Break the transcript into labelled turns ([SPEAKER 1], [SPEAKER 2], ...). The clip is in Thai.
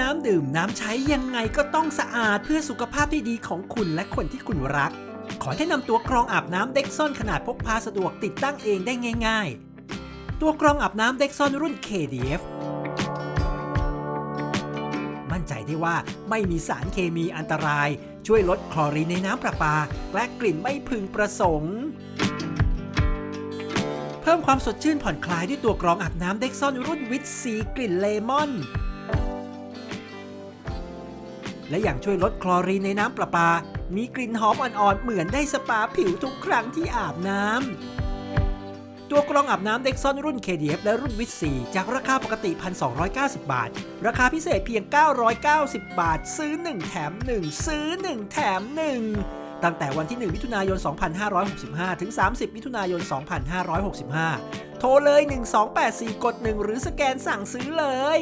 [SPEAKER 1] น้ำดื่มน้ำใช้ยังไงก็ต้องสะอาดเพื่อสุขภาพที่ดีของคุณและคนที่คุณรัก ขอแนะนำตัวกรองอาบน้ำเด็กซ่อนขนาดพกพาสะดวกติดตั้งเองได้ง่าย ๆ ตัวกรองอาบน้ำเด็กซ่อนรุ่น KDF มั่นใจได้ว่าไม่มีสารเคมีอันตราย ช่วยลดคลอรีนในน้ำประปา และกลิ่นไม่พึงประสงค์ เพิ่มความสดชื่นผ่อนคลายด้วยตัวกรองอาบน้ำเด็กซ่อนรุ่นวิตซีกลิ่นเลมอน และอย่างช่วยลดคลอรีนในน้ำประปา มีกลิ่นหอมอ่อนๆ เหมือนได้สปาผิวทุกครั้งที่อาบน้ำตัวกรองอาบน้ำเด็กซ่อนรุ่น KDF และรุ่นวิตซีจากราคาปกติ 1,290 บาท ราคาพิเศษเพียง 990 บาท ซื้อ 1 แถม 1 ซื้อ 1 แถม 1 ตั้งแต่วันที่ 1 มิถุนายน 2565 ถึง 30 มิถุนายน 2565 โทรเลย 1284 กด 1 หรือสแกนสั่งซื้อเลย